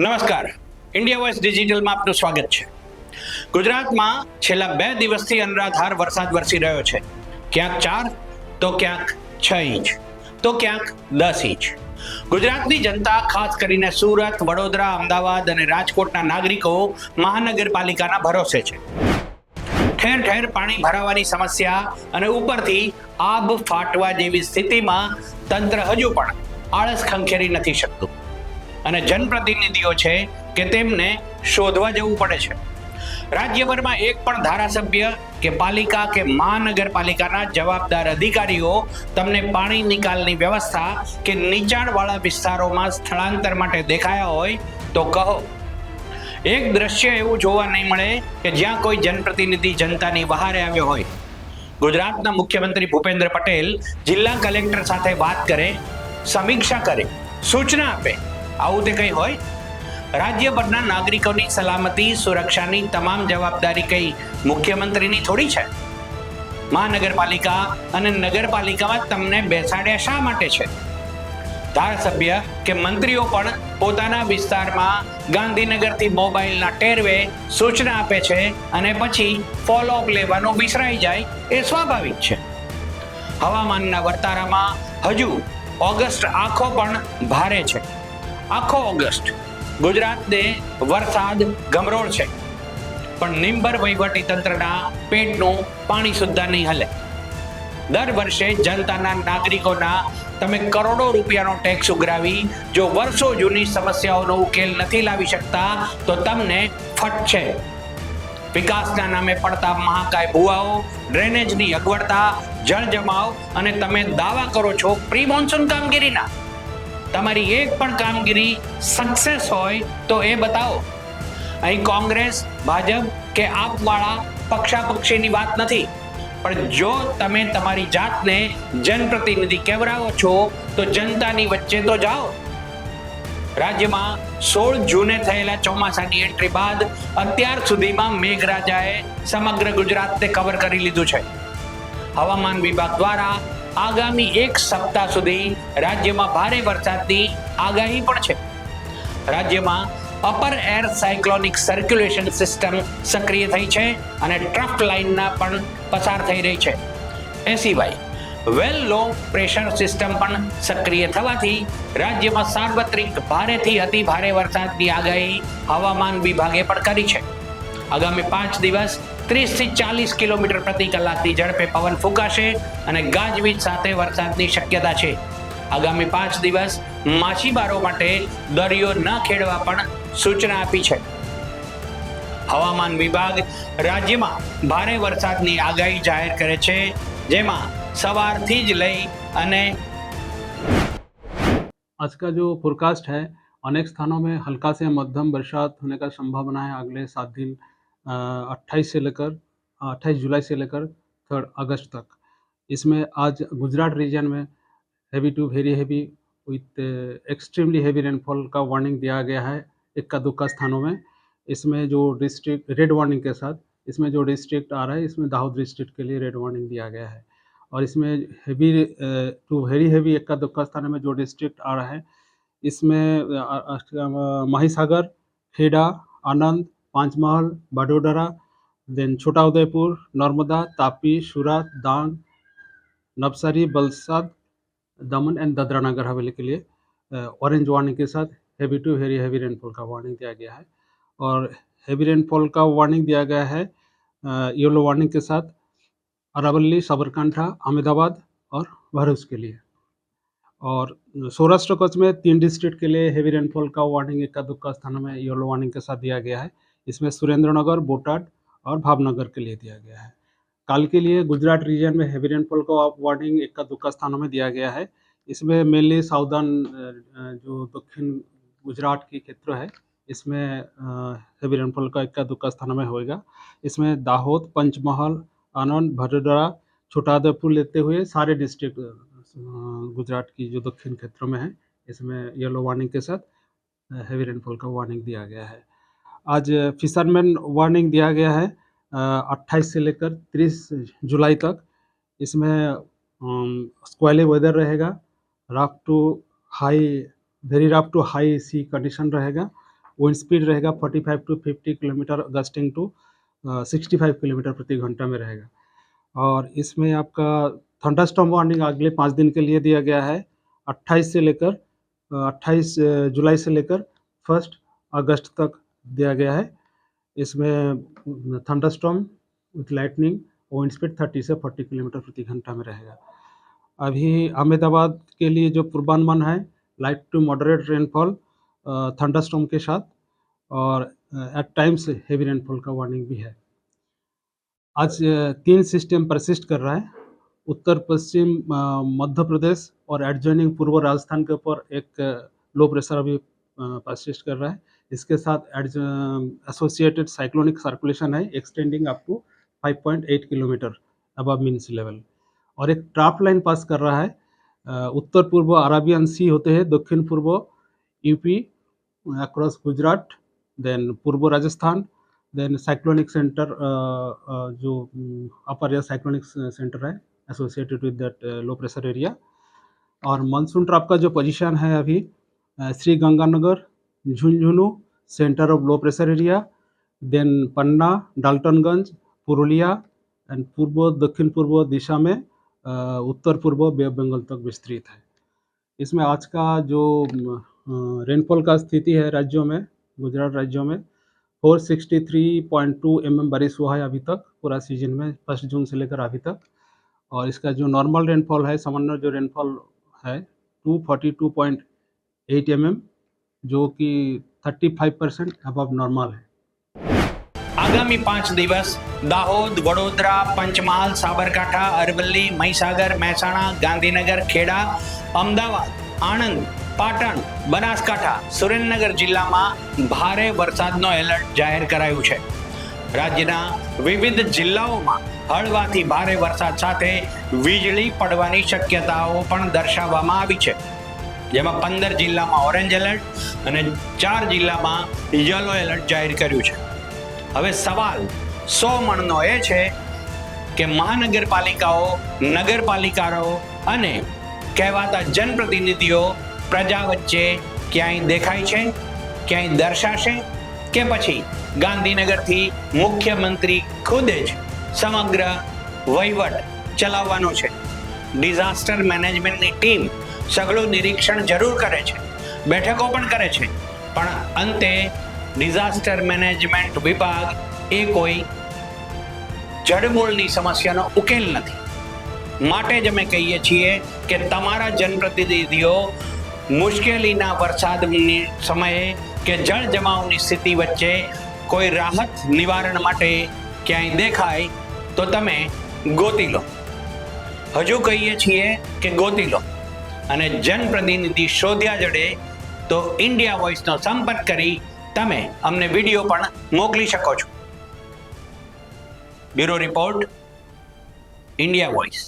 નમસ્કાર. India voice ડિજિટલમાં આપનું સ્વાગત છે. ગુજરાતમાં છેલ્લા બે દિવસથી અનરાધાર વરસાદ વરસી રહ્યો છે. ક્યાંક ચાર, તો ક્યાંક છ ઇંચ, તો ક્યાંક દસ ઇંચ. ગુજરાતની જનતા ખાસ કરીને સુરત, વડોદરા, અમદાવાદ અને રાજકોટના નાગરિકો મહાનગરપાલિકાના ભરોસે છે. ઠેર ઠેર પાણી ભરાવાની સમસ્યા અને ઉપરથી આબ ફાટવા જેવી સ્થિતિમાં તંત્ર હજુ પણ આળસ ખંખેરી નથી શકતું. અને જનપ્રતિનિધિઓ છે કે તેમને શોધવા જવું પડે છે. રાજ્યભરમાં એક પણ ધારાસભ્ય કે પાલિકા કે મહાનગરપાલિકાના જવાબદાર અધિકારીઓ તમને પાણી નિકાલની વ્યવસ્થા કે નીચાણવાળા વિસ્તારોમાં સ્થળાંતર માટે દેખાયા હોય તો કહો. એક દ્રશ્ય એવું જોવા નહીં મળે કે જ્યાં કોઈ જનપ્રતિનિધિ જનતાની બહાર આવ્યો હોય. ગુજરાતના મુખ્યમંત્રી ભૂપેન્દ્ર પટેલ જિલ્લા કલેક્ટર સાથે વાત કરે, સમીક્ષા કરે, સૂચના આપે આવું તે કંઈ હોય? રાજ્યભરના નાગરિકોની સલામતી, સુરક્ષાની તમામ જવાબદારી કઈ મુખ્યમંત્રીની થોડી છે? મહાનગરપાલિકા અને નગરપાલિકામાં તમને બેસાડ્યા શા માટે છે? ધારાસભ્ય કે મંત્રીઓ પણ પોતાના વિસ્તારમાં ગાંધીનગરથી મોબાઈલના ટેરવે સૂચના આપે છે અને પછી ફોલોઅપ લેવાનું વિસરાઈ જાય એ સ્વાભાવિક છે. હવામાનના વર્તારામાં હજુ ઓગસ્ટ આખો પણ ભારે છે. આખો ઓગસ્ટ ગુજરાતને વરસાદ ગમરોળ છે. પણ નિંબર વહીવટી તંત્રના પેટનું પાણી સુદ્ધા નહીં હલે. દર વર્ષે જનતાના નાગરિકોના તમે કરોડો રૂપિયાનો ટેક્સ ઉઘરાવી, જો વર્ષો જૂની સમસ્યાઓનો ઉકેલ નથી લાવી શકતા, તો તમને ફટ છે. વિકાસના નામે પડતા મહાકાય ભુવાઓ, ડ્રેનેજની અગવડતા જળ જમાવ અને તમે દાવા કરો છો પ્રી મોન્સૂન કામગીરીના. તમારી એક પણ કામગીરી સક્સેસ હોય તો એ બતાવો. અહીં કોંગ્રેસ, ભાજપ કે આપવાળા પક્ષાપક્ષીની વાત નથી. પણ જો તમે તમારી જાતને જનપ્રતિનિધિ કેવરાવો છો, તો જનતાની વચ્ચે તો જાઓ. રાજ્યમાં સોળ જૂને થયેલા ચોમાસાની એન્ટ્રી બાદ અત્યાર સુધીમાં મેઘરાજાએ સમગ્ર ગુજરાતને કવર કરી લીધું છે. હવામાન વિભાગ દ્વારા આગામી એક સપ્તાહ સુધી રાજ્યમાં ભારે વરસાદની આગાહી પણ છે. રાજ્યમાં upper air cyclonic circulation system સક્રિય થઈ છે અને ટ્રફ લાઇનના પણ પસાર થઈ રહી છે. એ સિવાય વેલ લો પ્રેશર સિસ્ટમ પણ સક્રિય થવાથી રાજ્યમાં સાર્વત્રિક ભારેથી અતિ ભારે વરસાદની આગાહી હવામાન વિભાગે પણ કરી છે. આગામી પાંચ દિવસ ત્રીસ થી ચાલીસ કિલોમીટર પ્રતિ કલાકની ઝડપે પવન ફૂંકાશે અને ગાજવીજ સાથે વરસાદની શક્યતા છે આગામી પાંચ દિવસ માછીમારો માટે દરિયો ન ખેડવા પણ સૂચના આપી છે હવામાન વિભાગ રાજ્યમાં ભારે વરસાદની આગાહી જાહેર કરે છે જેમાં સવારથી જ લઈ અને आज का जो फोरकास्ट है अनेक स्थानों में हल्का से मध्यम बरसात होने का संभावना है अगले सात दिन अट्ठाईस से लेकर अट्ठाईस जुलाई से लेकर थर्ड अगस्त तक इसमें आज गुजरात रीजन में heavy to very heavy with extremely heavy rainfall का वार्निंग दिया गया है इक्का दुक्का स्थानों में इसमें जो डिस्ट्रिक्ट रेड वार्निंग के साथ इसमें जो डिस्ट्रिक्ट आ रहा है इसमें दाहोद डिस्ट्रिक्ट के लिए रेड वार्निंग दिया गया है और इसमें हैवी टू वेरी हैवी इक्का दुक्का स्थान में जो डिस्ट्रिक्ट आ रहा है इसमें अ, अ, अ, Mahisagar Kheda Anand Panchmahal Vadodara then Chhota Udaipur Narmada Tapi Surat Dang Navsari बलसाद Daman and Dadra Nagar Haveli के लिए ऑरेंज वार्निंग के साथ heavy to very heavy rainfall का वार्निंग दिया गया है। और हैवी रेनफॉल का वार्निंग दिया गया है येलो वार्निंग के साथ अरावली साबरकांठा अहमदाबाद और भरूच के लिए। और सौराष्ट्र कच्छ में तीन डिस्ट्रिक्ट के लिए हैवी रेनफॉल का वार्निंग इक्का दुक्का स्थानों में येलो वार्निंग के साथ दिया गया है। इसमें सुरेंद्रनगर बोटाड और भावनगर के लिए दिया गया है। काल के लिए गुजरात रीजन में हैवी रेनफॉल का वार्निंग इक्का दुक्का स्थानों में दिया गया है। इसमें मेनली साउदर्न जो दक्षिण गुजरात की क्षेत्र है, इसमें हैवी रेनफॉल का इक्का दुक्का स्थानों में होएगा। इसमें दाहोद, पंचमहल, आनंद भदोदरा छोटाउदेपुर लेते हुए सारे डिस्ट्रिक्ट गुजरात की जो दक्षिण क्षेत्रों में है, इसमें येलो वार्निंग के साथ हैवी रेनफॉल का वार्निंग दिया गया है। आज फिशरमैन वार्निंग दिया गया है अट्ठाईस से लेकर तीस जुलाई तक। इसमें स्क्वाली वेदर रहेगा, rough to high, very rough to high sea condition रहेगा विंड स्पीड रहेगा 45 to 50 kilometre gusting to sixty five kilometre प्रति घंटा में रहेगा। और इसमें आपका थंडरस्टॉर्म वार्निंग अगले पाँच दिन के लिए दिया गया है 28 से लेकर अट्ठाईस जुलाई से लेकर फ़र्स्ट अगस्त तक। दिया गया है। इसमें thunderstorm with lightning wind speed 30 से 40 किलोमीटर प्रति घंटा में रहेगा। अभी अहमदाबाद के लिए जो पूर्वानुमान है light to moderate rainfall thunderstorm के साथ और एट टाइम्स हेवी रेनफॉल का वार्निंग भी है। आज तीन सिस्टम परसिस्ट कर रहा है। उत्तर, पश्चिम मध्य प्रदेश और एडजॉइनिंग पूर्व राजस्थान के ऊपर एक लो प्रेशर अभी परसिस्ट कर रहा है। इसके साथ एसोसिएटेड साइक्लोनिक सर्कुलेशन है extending up to 5.8 kilometre above mean level और एक ट्राफ लाइन पास कर रहा है उत्तर पूर्व अराबियन सी होते हैं, दक्षिण पूर्व यूपी अक्रॉस गुजरात देन पूर्व राजस्थान देन साइक्लोनिक सेंटर जो अपर या साइक्लोनिक सेंटर है associated with that low pressure area और मानसून ट्रफ का जो पोजीशन है अभी Sri Ganganagar Jhunjhunu centre of low pressure area then Panna Daltonganj Purulia and पूर्व दक्षिण पूर्व दिशा में उत्तर पूर्व ऑफ़ बंगाल तक विस्तृत है। इसमें आज का जो रेनफॉल का स्थिति है राज्यों में गुजरात राज्यों में 463.2 एम mm बारिश हुआ है अभी तक पूरा सीज़न में फ़र्स्ट जून से लेकर अभी तक। और इसका जो नॉर्मल रेनफॉल है सामान्य जो रेनफॉल है 242.8 एम mm, जो कि 35 परसेंट अबव नॉर्मल है આગામી પાંચ દિવસ દાહોદ વડોદરા પંચમહાલ સાબરકાંઠા અરવલ્લી મહીસાગર મહેસાણા ગાંધીનગર ખેડા અમદાવાદ આણંદ પાટણ બનાસકાંઠા સુરેન્દ્રનગર જિલ્લામાં ભારે વરસાદનો એલર્ટ જાહેર કરાયું છે રાજ્યના વિવિધ જિલ્લાઓમાં હળવાથી ભારે વરસાદ સાથે વીજળી પડવાની શક્યતાઓ પણ દર્શાવવામાં આવી છે જેમાં પંદર જિલ્લામાં ઓરેન્જ એલર્ટ અને ચાર જિલ્લામાં યલો એલર્ટ જાહેર કર્યું છે. હવે સવાલ સો મણનો એ છે કે મહાનગરપાલિકાઓ, નગરપાલિકાઓ અને કહેવાતા જનપ્રતિનિધિઓ પ્રજા વચ્ચે ક્યાંય દેખાય છે? ક્યાંય દર્શાશે? કે પછી ગાંધીનગરથી મુખ્યમંત્રી ખુદ જ સમગ્ર વહીવટ ચલાવવાનો છે? ડિઝાસ્ટર મેનેજમેન્ટની ટીમ સઘળું નિરીક્ષણ જરૂર કરે છે, બેઠકો પણ કરે છે. પણ અંતે ડિઝાસ્ટર મેનેજમેન્ટ વિભાગ એ કોઈ જડમૂળની સમસ્યાનો ઉકેલ નથી. માટે જ અમે કહીએ છીએ કે તમારા જનપ્રતિનિધિઓ મુશ્કેલીના વરસાદની સમયે કે જળ જમાવની સ્થિતિ વચ્ચે કોઈ રાહત નિવારણ માટે ક્યાંય દેખાય તો તમે ગોતી લો. હજુ કહીએ છીએ કે ગોતી લો. અને જનપ્રતિનિધિ શોધ્યા જડે તો ઇન્ડિયા વોઇસનો સંપર્ક કરી તમે અમને વીડિયો પણ મોકલી શકો છો. Bureau report India voice